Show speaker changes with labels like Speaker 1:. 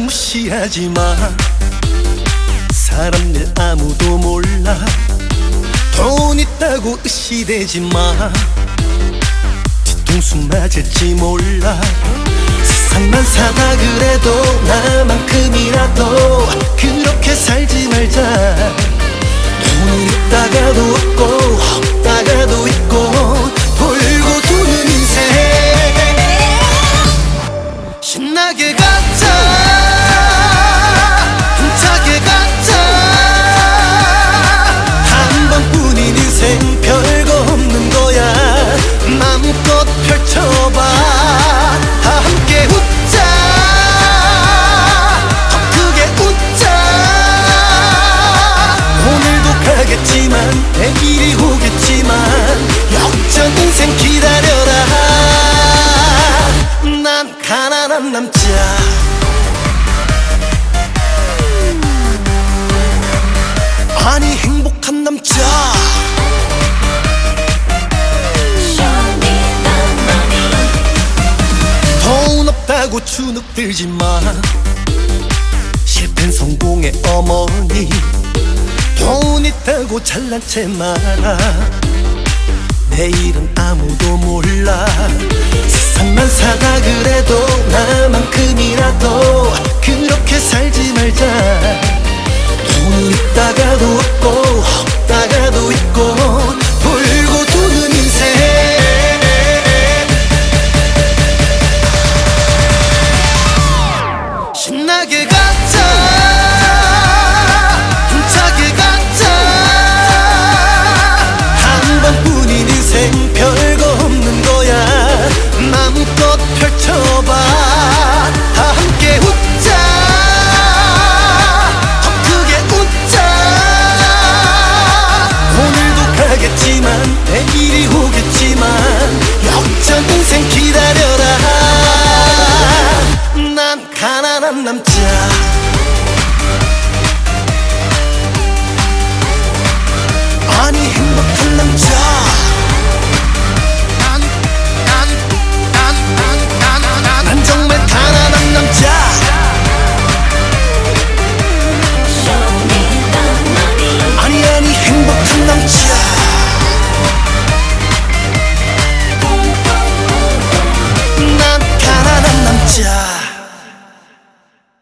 Speaker 1: 무시하지 마. 사람 일 아무도 몰라. 돈 있다고 의시되지 마. 뒤통수 맞을지 몰라. 세상만 사다 그래도 나만큼이라도 그렇게 살지 말자. 돈이 있다가도 없고 내일이 오겠지만 역전 인생 기다려라. 난 가난한 남자. 아니 행복한 남자. 돈 없다고 주눅 들지 마 실패는 성공의 어머니 소문 있다고 잘난 체 말아 내 이름 아무도 몰라. 세상만 살아 그래도 나만큼이라도 그렇게 살지 말자. 돈 있다가도 없고 없다가도 있고 신나게 가. 내 길이 오겠지만 역전 인생 기다려라. 난 가난한 남자. 아니 행복한 남자.